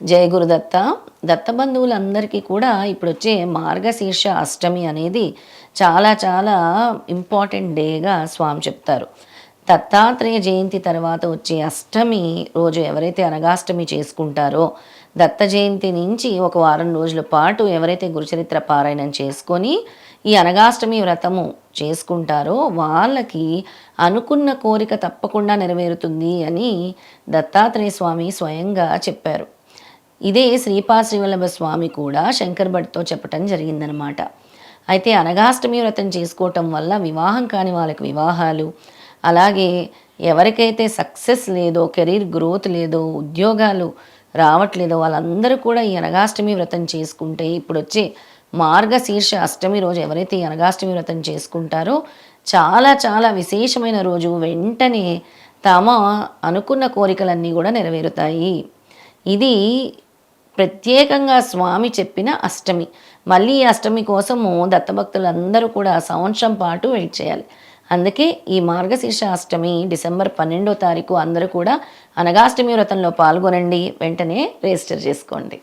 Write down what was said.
జయ గురుదత్త దత్త. బంధువులందరికీ కూడా ఇప్పుడు వచ్చే మార్గశీర్ష అష్టమి అనేది చాలా చాలా ఇంపార్టెంట్ డేగా స్వామి చెప్తారు. దత్తాత్రేయ జయంతి తర్వాత వచ్చే అష్టమి రోజు ఎవరైతే అనగాష్టమి చేసుకుంటారో దత్త జయంతి నుంచి ఒక వారం రోజుల పాటు ఎవరైతే గురుచరిత్ర పారాయణం చేసుకొని ఈ అనగాష్టమి వ్రతము చేసుకుంటారో వాళ్ళకి అనుకున్న కోరిక తప్పకుండా నెరవేరుతుంది అని దత్తాత్రేయ స్వామి స్వయంగా చెప్పారు. ఇదే శ్రీపాద శ్రీవల్లభ స్వామి కూడా శంకర్ భట్తో చెప్పటం జరిగిందనమాట అయితే అనగాష్టమి వ్రతం చేసుకోవటం వల్ల వివాహం కాని వాళ్ళకి వివాహాలు అలాగే ఎవరికైతే సక్సెస్ లేదో కెరీర్ గ్రోత్ లేదో ఉద్యోగాలు రావట్లేదో వాళ్ళందరూ కూడా ఈ అనగాష్టమి వ్రతం చేసుకుంటే ఇప్పుడు వచ్చే మార్గశీర్ష అష్టమి రోజు ఎవరైతే ఈ అనగాష్టమి వ్రతం చేసుకుంటారో చాలా చాలా విశేషమైన రోజు. వెంటనే తమ అనుకున్న కోరికలన్నీ కూడా నెరవేరుతాయి. ఇది ప్రత్యేకంగా స్వామి చెప్పిన అష్టమి. మళ్ళీ ఈ అష్టమి కోసము దత్తభక్తులందరూ కూడా సంవత్సరం పాటు వెయిట్ చేయాలి. అందుకే ఈ మార్గశీర్ష అష్టమి డిసెంబర్ పన్నెండో తారీఖు అందరూ కూడా అనగాష్టమి వ్రతంలో పాల్గొనండి. వెంటనే రిజిస్టర్ చేసుకోండి.